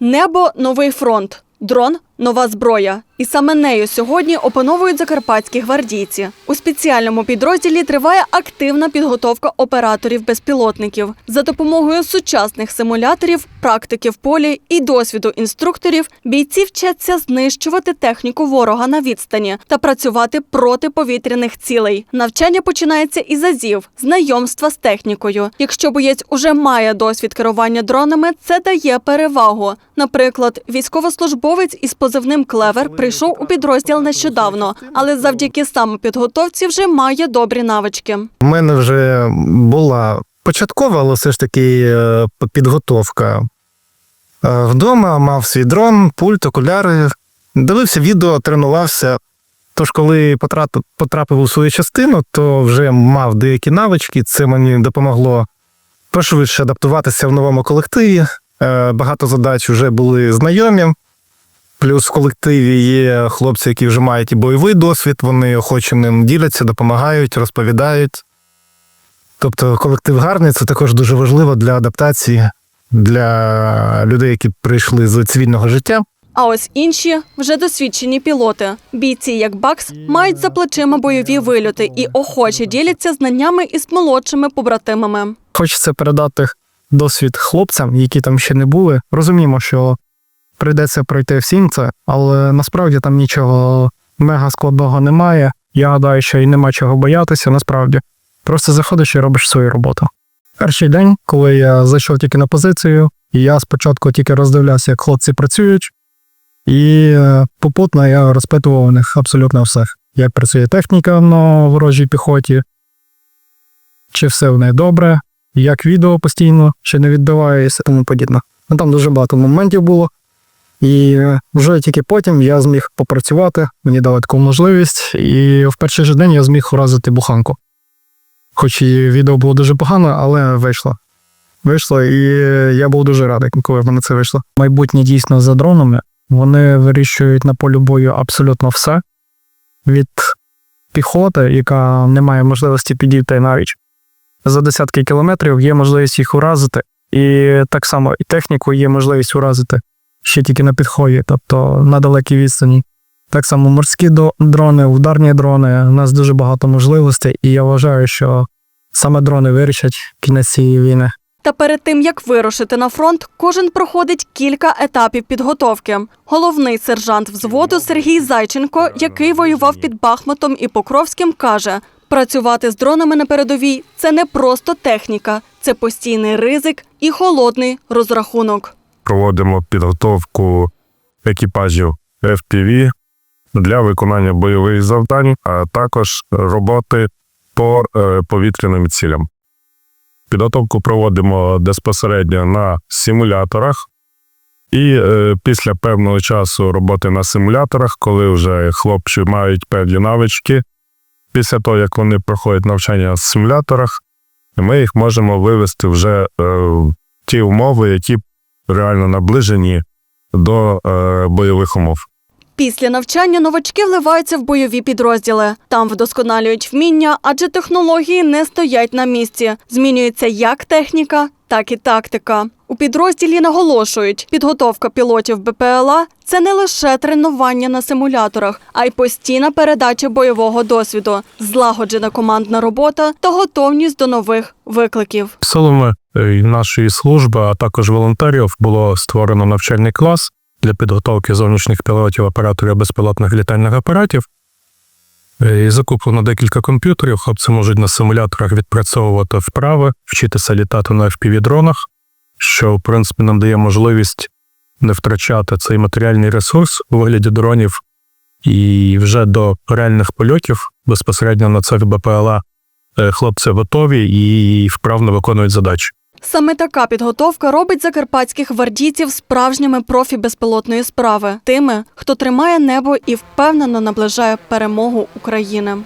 Небо новий фронт. Дрон нова зброя. І саме нею сьогодні опановують закарпатські гвардійці. У спеціальному підрозділі триває активна підготовка операторів безпілотників. За допомогою сучасних симуляторів, практики в полі і досвіду інструкторів бійці вчаться знищувати техніку ворога на відстані та працювати проти повітряних цілей. Навчання починається із азів, знайомства з технікою. Якщо боєць уже має досвід керування дронами, це дає перевагу. Наприклад, військовослужбовець із позивним Клевер прийшов у підрозділ нещодавно, але завдяки самопідготовці вже має добрі навички. У мене вже була початкова, але все ж таки е, підготовка. Е, Вдома мав свій дрон, пульт, окуляри. Дивився відео, тренувався. Тож, коли потрапив, у свою частину, то вже мав деякі навички. Це мені допомогло пошвидше адаптуватися в новому колективі. Е, Багато задач вже були знайомі. Плюс в колективі є хлопці, які вже мають і бойовий досвід, вони охоче ним діляться, допомагають, розповідають. Тобто колектив гарний, це також дуже важливо для адаптації для людей, які прийшли з цивільного життя. А ось інші вже досвідчені пілоти. Бійці, як Бакс, мають за плечима бойові вильоти і охоче діляться знаннями із молодшими побратимами. Хочеться передати досвід хлопцям, які там ще не були. Розуміємо, що прийдеться пройти всім це, але насправді там нічого мега складного немає. Я гадаю, що і нема чого боятися, насправді. Просто заходиш і робиш свою роботу. Перший день, коли я зайшов тільки на позицію, і я спочатку тільки роздивлявся, як хлопці працюють, і е, попутно я розпитував у них абсолютно все. Як працює техніка на ворожій піхоті, чи все в неї добре, як відео постійно, чи не відбивається, тому подібне. Ну, там дуже багато моментів було. І е, вже тільки потім я зміг попрацювати, мені дали таку можливість, і в перший же день я зміг уразити буханку. Хоч і відео було дуже погано, але вийшло. Вийшло, і я був дуже радий, коли в мене це вийшло. Майбутнє дійсно за дронами. Вони вирішують на полі бою абсолютно все. Від піхоти, яка не має можливості підійти навіть за десятки кілометрів, є можливість їх уразити. І так само і техніку є можливість уразити ще тільки на підході, тобто на далекій відстані. Так само морські дрони, ударні дрони. У нас дуже багато можливостей, і я вважаю, що саме дрони вирішать кінець цієї війни. Та перед тим як вирушити на фронт, кожен проходить кілька етапів підготовки. Головний сержант взводу Сергій Зайченко, який воював під Бахмутом і Покровським, каже: працювати з дронами на передовій це не просто техніка, це постійний ризик і холодний розрахунок. Проводимо підготовку екіпажів FPV для виконання бойових завдань, а також роботи по е, повітряним цілям. Підготовку проводимо безпосередньо на симуляторах, і е, після певного часу роботи на симуляторах, коли вже хлопці мають певні навички, після того, як вони проходять навчання в симуляторах, ми їх можемо вивести вже е, в ті умови, які реально наближені до е, бойових умов. Після навчання новачки вливаються в бойові підрозділи. Там вдосконалюють вміння, адже технології не стоять на місці. Змінюється як техніка, так і тактика. У підрозділі наголошують, підготовка пілотів БПЛА це не лише тренування на симуляторах, а й постійна передача бойового досвіду, злагоджена командна робота та готовність до нових викликів. Силами е, нашої служби, а також волонтерів, було створено навчальний клас для підготовки зовнішніх пілотів операторів безпілотних літальних апаратів. Е, І закуплено декілька комп'ютерів. Хлопці можуть на симуляторах відпрацьовувати вправи, вчитися літати на FPV-дронах, що, в принципі, нам дає можливість не втрачати цей матеріальний ресурс у вигляді дронів. І вже до реальних польотів безпосередньо на цих БПЛА е, хлопці готові і вправно виконують задачі. Саме така підготовка робить закарпатських гвардійців справжніми профі безпілотної справи, тими, хто тримає небо і впевнено наближає перемогу України.